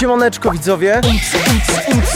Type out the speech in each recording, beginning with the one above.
Siemaneczko widzowie.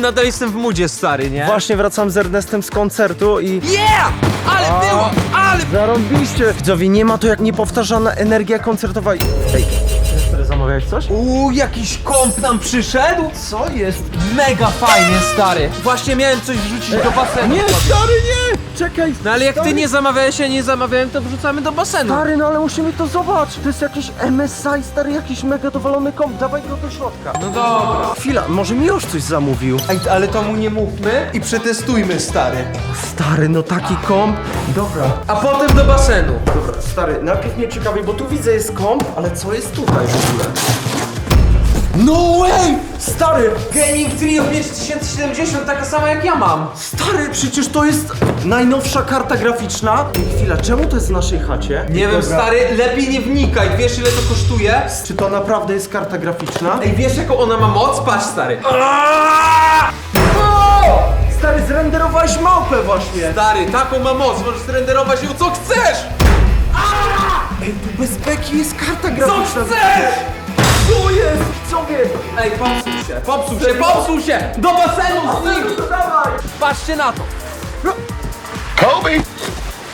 Nadal jestem w mudzie, stary, nie? Właśnie wracam z Ernestem z koncertu i Yeah! Ale było! Ale... zarąbiście. Widzowie, nie ma to jak niepowtarzalna energia koncertowa. Ej, zamawiałeś coś? Uuu, jakiś komp nam przyszedł? Co jest? Mega fajnie, stary. Właśnie miałem coś wrzucić do basenu. Nie, stary, nie! Czekaj! No ale jak ty stary. nie zamawiałeś, ja nie zamawiałem, to wrzucamy do basenu. Stary, no ale musimy to zobaczyć. To jest jakiś MSI, stary, jakiś mega dowalony komp. Dawaj go do środka. No dobra. Chwila, może mi już coś zamówił. Ej, ale to mu nie mówmy i przetestujmy, stary. Stary, no taki komp. Dobra. A potem do basenu. Dobra, stary, najpierw mnie ciekawi, bo tu widzę jest komp, ale co jest tutaj w ogóle? No way! Stary! Gaming Trio 5070, taka sama jak ja mam. Stary, przecież to jest najnowsza karta graficzna. Ej, chwila, czemu to jest w naszej chacie? Nie wiem, Dobra. stary, lepiej nie wnikaj. Wiesz ile to kosztuje? Czy to naprawdę jest karta graficzna? Ej, wiesz jaką ona ma moc? Patrz, stary. O! Stary, zrenderowałeś małpę właśnie! Stary, taką ma moc, możesz zrenderować ją co chcesz! Ej, tu bez beki jest karta Co graficzna. chcesz! Co jest? Co jest? Ej, popsuł się, popsuł się, popsuł się! Do basenu z nim! Patrzcie na to! Kobe!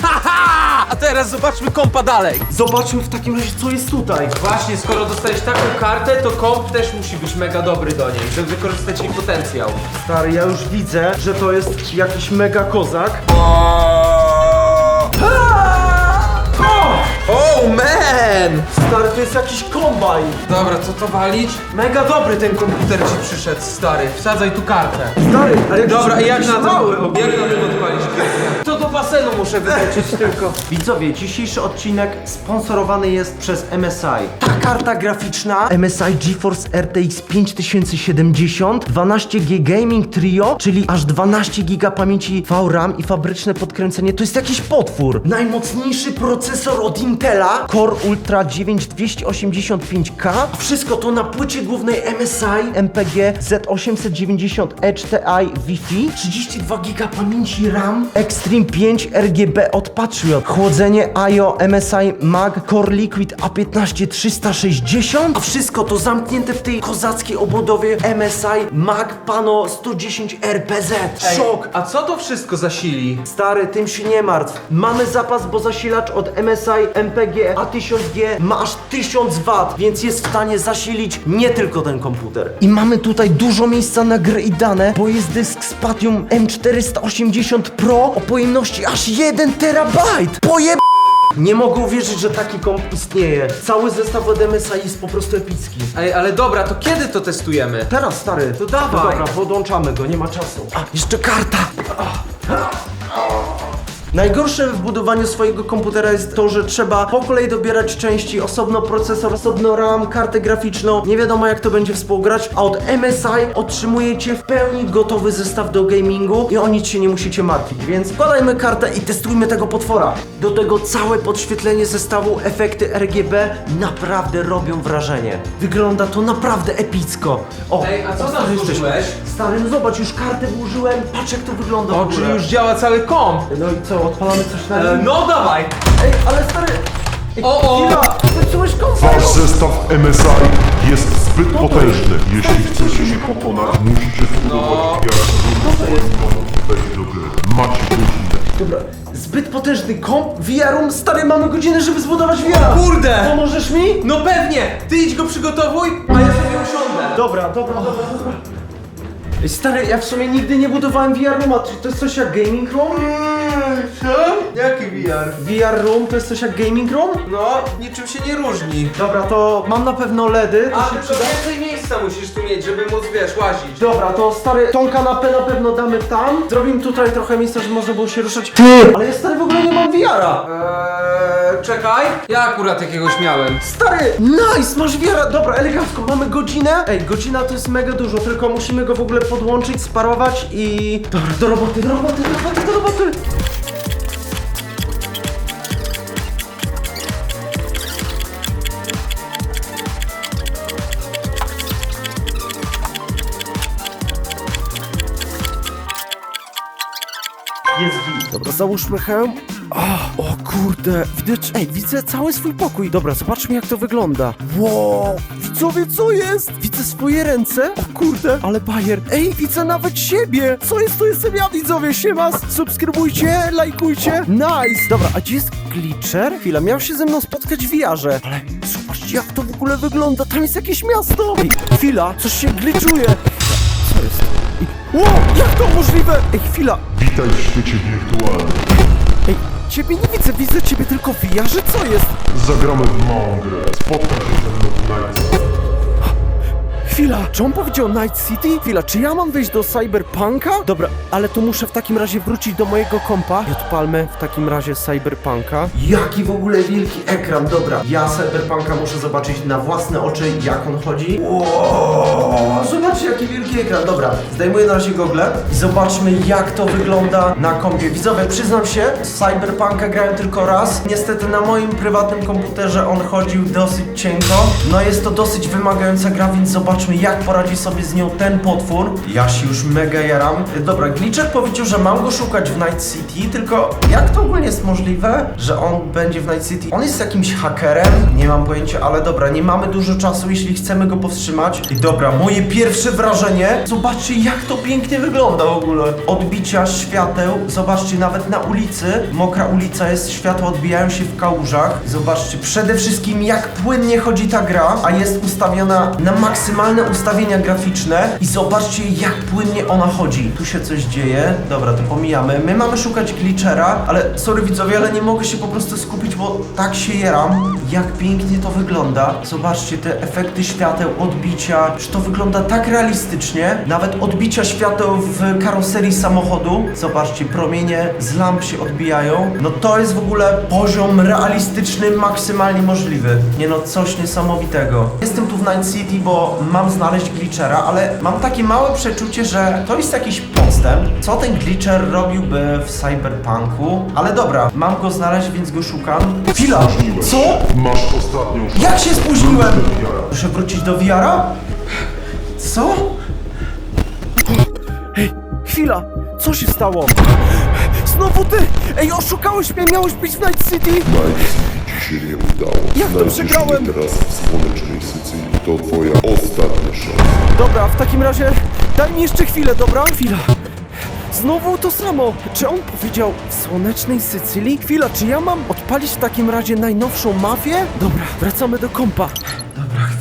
Haha! A teraz zobaczmy kompa dalej. Zobaczmy w takim razie, co jest tutaj. Właśnie, skoro dostałeś taką kartę, to komp też musi być mega dobry do niej, żeby wykorzystać jej potencjał. Stary, ja już widzę, że to jest jakiś mega kozak. Oh man! Stary, to jest jakiś kombajn. Dobra, co to walić? Mega dobry ten komputer ci przyszedł, stary. Wsadzaj tu kartę. Stary, ale Dobra, i jak na mały tym, jak na tym odpalić? To do basenu muszę wylecieć tylko. Widzowie, dzisiejszy odcinek sponsorowany jest przez MSI. Ta karta graficzna MSI GeForce RTX 5070 12G Gaming Trio, czyli aż 12 GB pamięci VRAM i fabryczne podkręcenie, to jest jakiś potwór. Najmocniejszy procesor od Intela Core Ultra 9 285K. A Wszystko to na płycie głównej MSI MPG Z890 HTI Wi-Fi, 32 GB pamięci RAM, Extreme 5 RGB od Patriot, chłodzenie IO MSI Mag Core Liquid A15 360, a wszystko to zamknięte w tej kozackiej obudowie MSI Mag Pano 110 RPZ. Szok! A co to wszystko zasili? Stary, tym się nie martw. Mamy zapas, bo zasilacz od MSI MPG A1000G ma aż 1000 W, więc jest w stanie zasilić nie tylko ten komputer. I mamy tutaj dużo miejsca na gry i dane, bo jest dysk Spatium M480 Pro o pojemności aż 1 terabajt. Pojeb... Nie mogę uwierzyć, że taki komp istnieje. Cały zestaw od MSI jest po prostu epicki. Ej, ale dobra, to kiedy to testujemy? Teraz, stary. To dawaj. No dobra, podłączamy go, nie ma czasu. A, jeszcze karta. Najgorsze w budowaniu swojego komputera jest to, że trzeba po kolei dobierać części, osobno procesor, osobno RAM, kartę graficzną, nie wiadomo jak to będzie współgrać, a od MSI otrzymujecie w pełni gotowy zestaw do gamingu i o nic się nie musicie martwić, więc wkładajmy kartę i testujmy tego potwora. Do tego całe podświetlenie zestawu, efekty RGB naprawdę robią wrażenie. Wygląda to naprawdę epicko. O, Ej, a co tam stary, jesteś. włożyłeś? Stary, no zobacz, już kartę włożyłem, patrz jak to wygląda w O, ogóle. czyli już działa cały komp. No i co, odpalamy coś na E, nim? no dawaj! Ej, ale stary... Ej, O, o! Chwila, zepsułeś! Wasz zestaw MSI jest zbyt potężny. Jeśli chcecie się pokonać, musicie zbudować jak trudno wejść do gry. Macie godzinę. Dobra, zbyt potężny komp, VR-um, stary, mamy godzinę, żeby zbudować VR! Kurde! Pomożesz mi? No pewnie! Ty idź go przygotowuj, a ja sobie usiądę. Dobra, dobra, dobra, dobra. Ej, stary, ja w sumie nigdy nie budowałem VR rooma, czy to jest coś jak gaming room? Co? Jaki VR? VR room to jest coś jak gaming room? No, niczym się nie różni. Dobra, to mam na pewno LEDy, to A się tylko przyda. więcej miejsca musisz tu mieć, żeby móc, wiesz, łazić. Dobra, to stary, tą kanapę na pewno damy tam. Zrobimy tutaj trochę miejsca, żeby można było się ruszać. Ty! Ale ja stary w ogóle nie mam VR-a! Eee, czekaj. Ja akurat jakiegoś miałem. Stary! Nice! Masz wiara! Dobra, elegancko, mamy godzinę. Ej, godzina to jest mega dużo, tylko musimy go w ogóle podłączyć, sparować i... Dobra, do roboty, do roboty, do roboty, do roboty! Jest git. Dobra, załóżmy hełm. O, o kurde, widać, ej, widzę cały swój pokój. Dobra, zobaczmy jak to wygląda. Wow, widzowie, co jest? Widzę swoje ręce. O kurde, ale bajer. Ej, widzę nawet siebie. Co jest, to jestem ja, widzowie, siema. Subskrybujcie, lajkujcie. Nice. Dobra, a gdzie jest Glitcher? Chwila, miał się ze mną spotkać w VR-ze. Ale zobaczcie, jak to w ogóle wygląda. Tam jest jakieś miasto. Ej, chwila, coś się glitchuje. Co jest? Ej, Wow, jak to możliwe? Ej, chwila. Witaj w świecie wirtualnym. Ciebie nie widzę, widzę ciebie tylko w VR-ze. Co jest? Zagramy w małą grę. Się ze mną w Chwila, czy on powiedział Night City? Chwila, czy ja mam wejść do Cyberpunka? Dobra, ale to muszę w takim razie wrócić do mojego kompa i odpalmy w takim razie Cyberpunka. Jaki w ogóle wielki ekran, dobra. Ja Cyberpunka muszę zobaczyć na własne oczy, jak on chodzi. Wow, zobaczcie jaki wielki ekran, dobra. Zdejmuję na razie gogle i zobaczmy jak to wygląda na kompie. Widzowie, przyznam się, Cyberpunka grałem tylko raz. Niestety na moim prywatnym komputerze on chodził dosyć cienko. No jest to dosyć wymagająca gra, więc zobaczmy jak poradzi sobie z nią ten potwór. Ja się już mega jaram. Dobra, Glitcher powiedział, że mam go szukać w Night City, tylko jak to ogólnie jest możliwe, że on będzie w Night City? On jest jakimś hakerem? Nie mam pojęcia, ale dobra, nie mamy dużo czasu, jeśli chcemy go powstrzymać. I dobra, moje pierwsze wrażenie. Zobaczcie, jak to pięknie wygląda w ogóle. Odbicia świateł. Zobaczcie, nawet na ulicy. Mokra ulica jest, światła odbijają się w kałużach. Zobaczcie, przede wszystkim jak płynnie chodzi ta gra, a jest ustawiona na maksymalne ustawienia graficzne. I zobaczcie, jak płynnie ona chodzi. Tu się coś dzieje. Dobra, to pomijamy. My mamy szukać glitchera, ale sorry widzowie, ale nie mogę się po prostu skupić, bo tak się jeram. Jak pięknie to wygląda. Zobaczcie te efekty świateł, odbicia. Że to wygląda tak realistycznie. Nawet odbicia świateł w karoserii samochodu. Zobaczcie, promienie z lamp się odbijają. No to jest w ogóle poziom realistyczny maksymalnie możliwy. Nie no, coś niesamowitego. Jestem tu w Night City, bo mam znaleźć glitchera, ale mam takie małe przeczucie, że to jest jakiś podstęp. Co ten glitcher robiłby w cyberpunku? Ale dobra, mam go znaleźć, więc go szukam. Chwila! Spóźniłeś Co? się. Masz ostatnią szansę. Jak się spóźniłem? Wróć do VR-a. Muszę wrócić do VR-a? Co? Chwila, co się stało? Znowu ty! Ej, oszukałeś mnie, miałeś być w Night City! Night City ci się nie udało. Jak to Znajdziesz przegrałem? mnie teraz w słonecznej Sycylii. To twoja ostatnia szansa. Dobra, w takim razie daj mi jeszcze chwilę, dobra? Chwila. Znowu to samo. Czy on powiedział w słonecznej Sycylii? Chwila, czy ja mam odpalić w takim razie najnowszą mafię? Dobra, wracamy do kompa.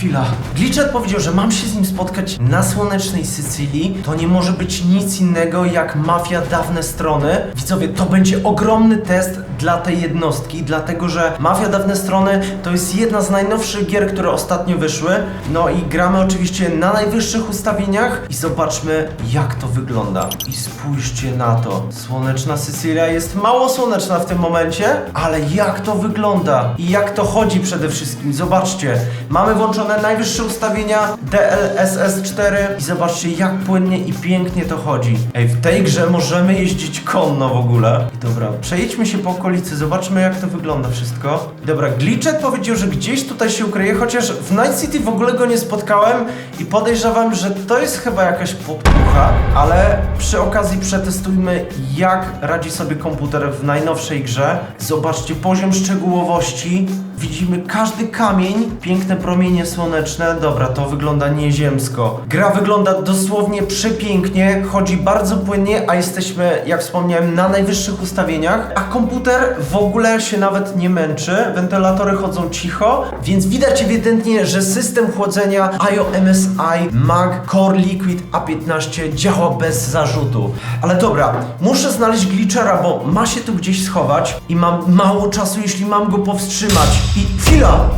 Chwila. Glitcher powiedział, że mam się z nim spotkać na słonecznej Sycylii. To nie może być nic innego jak mafia dawne strony. Widzowie, to będzie ogromny test dla tej jednostki, dlatego że mafia dawne strony to jest jedna z najnowszych gier, które ostatnio wyszły. No i gramy oczywiście na najwyższych ustawieniach i zobaczmy jak to wygląda. I spójrzcie na to. Słoneczna Sycylia jest mało słoneczna w tym momencie, ale jak to wygląda i jak to chodzi przede wszystkim. Zobaczcie, mamy włączone najwyższe ustawienia DLSS 4 i zobaczcie jak płynnie i pięknie to chodzi. Ej, w tej grze możemy jeździć konno w ogóle. I dobra, przejdźmy się po okolicy, zobaczmy jak to wygląda wszystko. Dobra, Glitchet powiedział, że gdzieś tutaj się ukryje, chociaż w Night City w ogóle go nie spotkałem i podejrzewam, że to jest chyba jakaś podpucha, ale przy okazji przetestujmy jak radzi sobie komputer w najnowszej grze. Zobaczcie poziom szczegółowości. Widzimy każdy kamień, piękne promienie słoneczne. Dobra, to wygląda nieziemsko. Gra wygląda dosłownie przepięknie, chodzi bardzo płynnie, a jesteśmy, jak wspomniałem, na najwyższych ustawieniach. A komputer w ogóle się nawet nie męczy. Wentylatory chodzą cicho, więc widać ewidentnie, że system chłodzenia IO MSI Mag Core Liquid A15 działa bez zarzutu. Ale dobra, muszę znaleźć glitchera, bo ma się tu gdzieś schować i mam mało czasu, jeśli mam go powstrzymać. I chwila!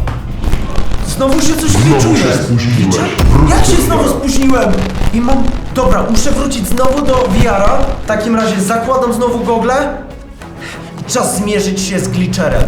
Znowu się coś się? Wróć Jak się znowu spóźniłem? I mam... Dobra, muszę wrócić znowu do VR-a. W takim razie zakładam znowu gogle. Czas zmierzyć się z glitcherem.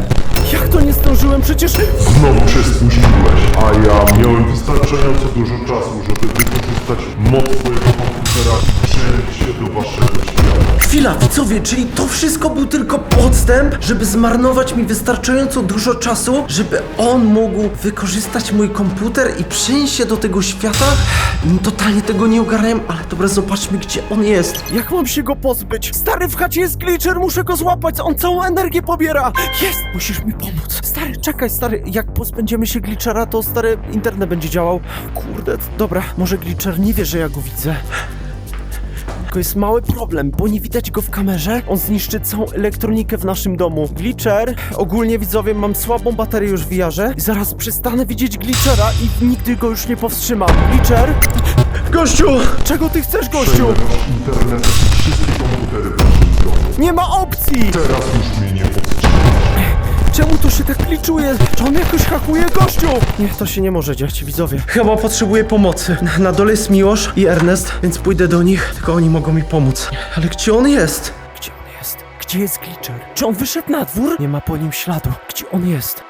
Jak to nie zdążyłem? Przecież... Znowu się spóźniłeś, a ja miałem wystarczająco dużo czasu, żeby wykorzystać moc twojego komputera i przenieść się do waszego świata. Chwila, widzowie, czyli to wszystko był tylko podstęp, żeby zmarnować mi wystarczająco dużo czasu, żeby on mógł wykorzystać mój komputer i przenieść się do tego świata? Totalnie tego nie ogarniam, ale dobra, zobaczmy gdzie on jest. Jak mam się go pozbyć? Stary, w chacie jest glitcher, muszę go złapać, on całą energię pobiera! Jest! Musisz mi pomóc. Stary, czekaj, stary, jak pozbędziemy się glitchera, to stary internet będzie działał. Kurde, dobra, może glitcher nie wie, że ja go widzę. Tylko jest mały problem, bo nie widać go w kamerze. On zniszczy całą elektronikę w naszym domu. Glitcher, ogólnie widzowie, mam słabą baterię już w i zaraz przestanę widzieć glitchera i nigdy go już nie powstrzymam. Glitcher? Gościu! Czego ty chcesz, gościu? Internet wszystkie komputery w domu. Nie ma opcji! Teraz już mnie nie. Czemu to się tak kliczuje? Czy on jakoś hakuje gościu? Nie, to się nie może dziać, widzowie. Chyba potrzebuję pomocy. Na- Na dole jest Miłosz i Ernest, więc pójdę do nich, tylko oni mogą mi pomóc. Ale gdzie on jest? Gdzie on jest? Gdzie jest Glitcher? Czy on wyszedł na dwór? Nie ma po nim śladu. Gdzie on jest?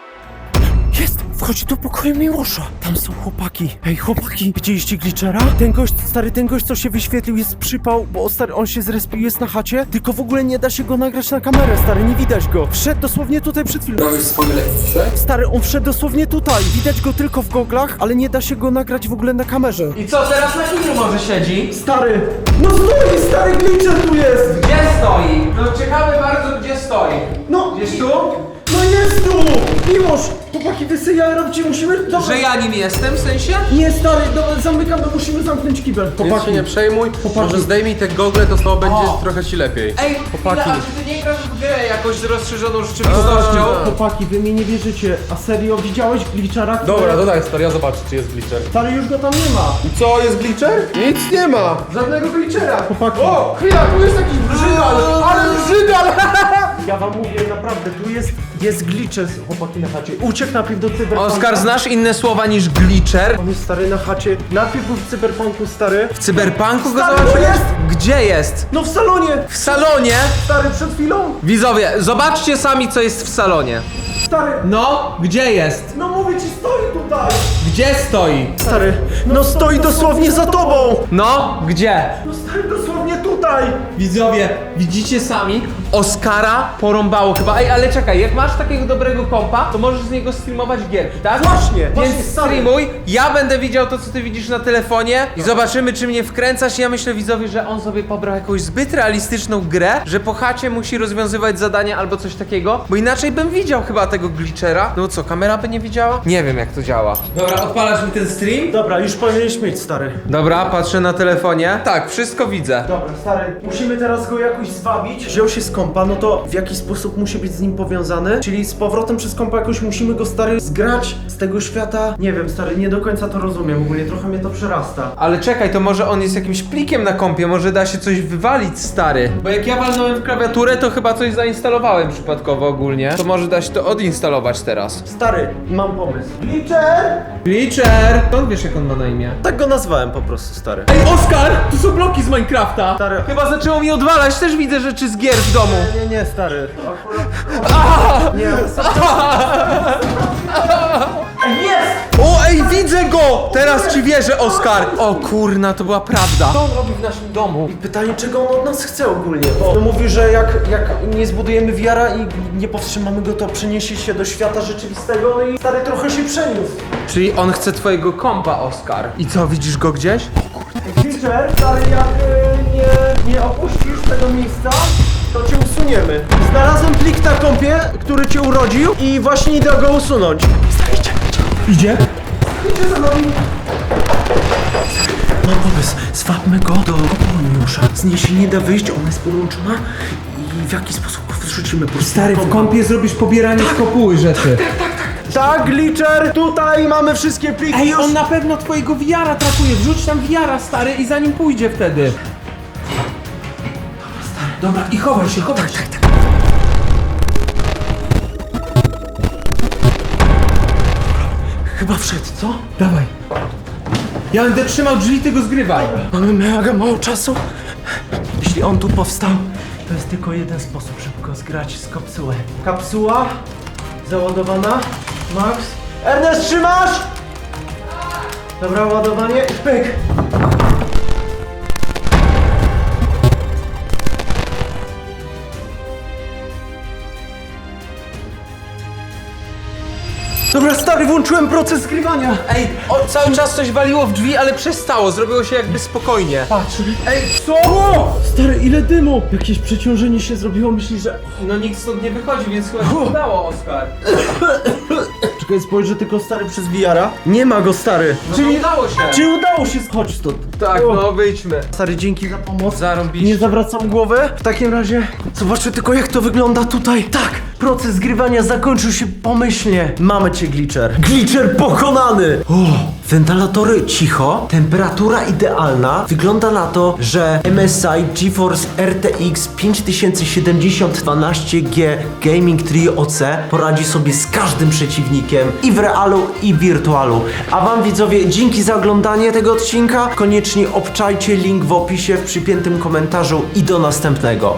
Wchodzi do pokoju Miłosza. Tam są chłopaki. Ej, chłopaki, widzieliście Glitchera? Ten gość, stary, ten gość, co się wyświetlił, jest przypał, bo stary, on się zrespił, jest na chacie, tylko w ogóle nie da się go nagrać na kamerę, stary, nie widać go. Wszedł dosłownie tutaj przed chwilą. Swoje lekcje? Stary, on wszedł dosłownie tutaj. Widać go tylko w goglach, ale nie da się go nagrać w ogóle na kamerze. I co, teraz na kim może siedzi? Stary! No stoi, stary Glitcher tu jest! Gdzie stoi? No ciekawe bardzo, gdzie stoi. No! Gdzieś tu? No jest tu! Miłosz! Chłopaki, wysyjają ci, musimy... Dobra. Że ja nim jestem, w sensie? Nie, stary, dobra, zamykam, bo musimy zamknąć kibel. Nic się nie przejmuj, może zdejmij te gogle, to to będzie trochę ci lepiej. Ej, Chłopaki. chwila, a czy ty nie grasz w grę jakoś z rozszerzoną rzeczywistością? Chłopaki, wy mi nie wierzycie. A serio, widziałeś Glitchera? który- Dobra, dodaj stary, ja zobaczę czy jest glitcher. Stary, już go tam nie ma. I co, jest glitcher? Nic nie ma! Żadnego Glitchera. Chłopaki. O, chwila, tu jest jakiś brzydal! Ale brzydal! Ja wam mówię, naprawdę, tu jest, jest Glitcher, chłopaki na chacie. Uciekł najpierw do cyberpunka. Oskar, znasz inne słowa niż glitcher? On jest stary na chacie. Najpierw był w cyberpunku, stary. W cyberpunku go Stary, zobaczyłeś? jest! Gdzie jest? No w salonie! W salonie? Stary, przed chwilą! Widzowie, zobaczcie sami co jest w salonie. Stary! No, gdzie jest? No mówię ci, stoi tutaj! Gdzie stoi? Stary, no stoi dosłownie za tobą! No, gdzie? No stary, dosłownie tutaj! Widzowie, widzicie sami? Oskara porąbało chyba. Ej, ale czekaj, jak masz takiego dobrego kompa, to możesz z niego streamować gierki, tak? Właśnie, właśnie, Więc stary. streamuj, ja będę widział to, co ty widzisz na telefonie i zobaczymy, czy mnie wkręcasz. Ja myślę, widzowie, że on sobie pobrał jakąś zbyt realistyczną grę, że po chacie musi rozwiązywać zadania albo coś takiego, bo inaczej bym widział chyba tego glitchera. No co, kamera by nie widziała? Nie wiem, jak to działa. Dobra, odpalasz mi ten stream? Dobra, już powinieneś mieć, stary. Dobra, patrzę na telefonie. Tak, wszystko widzę. Dobra, stary, musimy teraz go jakoś zwabić. Wziął się z kompa, no to w jakiś sposób musi być z nim powiązany. Czyli z powrotem przez kompa jakoś musimy go, stary, zgrać z tego świata. Nie wiem, stary, nie do końca to rozumiem, ogólnie trochę mnie to przerasta. Ale czekaj, to może on jest jakimś plikiem na kompie, może da się coś wywalić, stary. Bo jak ja walnąłem w klawiaturę, to chyba coś zainstalowałem przypadkowo ogólnie. To może da się to odinstalować teraz. Stary, mam pomysł. Glitcher! Glitcher! Skąd wiesz, jak on ma na imię? Tak go nazwałem po prostu, stary. Ej, Oskar! Tu są bloki z Minecrafta! Stary. Chyba zaczęło mi odwalać, też widzę rzeczy z gier w domu. Nie, nie, stary. Akurat... Nie, Jest! O, ej, widzę go! Teraz ci wierzę, Oskar! O kurna, to była prawda. Co on robi w naszym domu? I pytanie, czego on od nas chce ogólnie? Bo on mówi, że jak, jak nie zbudujemy wiara i nie powstrzymamy go, to przeniesie się do świata rzeczywistego, no i stary trochę się przeniósł. Czyli on chce twojego kompa, Oskar. I co, widzisz go gdzieś? Glitcher, stary, jak y, nie, nie opuścisz tego miejsca, to cię usuniemy. Znalazłem plik na kompie, który cię urodził i właśnie idę go usunąć. Idzie, idzie. Za nami. Mam pomysł, swapmy go do Poloniusza. Z niej się nie da wyjść, ona jest podłączona i w jaki sposób go wrzucimy po prostu Stary, do w kompa. kompie zrobisz pobieranie z kopuły rzeczy. Tak, Glitcher, tutaj mamy wszystkie pliki Ej, już. on na pewno twojego wiara trakuje. Wrzuć tam wiara, stary, i za nim pójdzie wtedy. Dobra, i chowaj się, chowaj się. Chyba wszedł, co? Dawaj. Ja będę trzymał drzwi, ty go zgrywaj. Mamy mega mało czasu. Jeśli on tu powstał, to jest tylko jeden sposób, żeby go zgrać z kapsuły. Kapsuła załadowana. Max. Ernest, trzymasz? Dobra, ładowanie pyk. Dobra, stary, włączyłem proces zgrywania. Ej, o, cały czas coś waliło w drzwi, ale przestało, zrobiło się jakby spokojnie. Patrz. Ej, co? Stary, ile dymu! Jakieś przeciążenie się zrobiło, myślisz, że... No nikt stąd nie wychodzi, więc chyba się udało, Oskar. Czekaj, spojrzę tylko, stary, przez VR-a. Nie ma go, stary. No to udało się. Czy udało się schodzić stąd? Tak, O. no wyjdźmy. Stary, dzięki za pomoc. Zarąbiście. Nie zawracam głowy. W takim razie zobaczmy tylko jak to wygląda tutaj. Tak, proces zgrywania zakończył się pomyślnie. Mamy cię, Glitcher. Glitcher pokonany! O, wentylatory cicho, temperatura idealna. Wygląda na to, że MSI GeForce RTX 5070 12G Gaming Trio OC poradzi sobie z każdym przeciwnikiem i w realu i w wirtualu. A wam widzowie, dzięki za oglądanie tego odcinka. Koniecznie obczajcie link w opisie w przypiętym komentarzu i do następnego.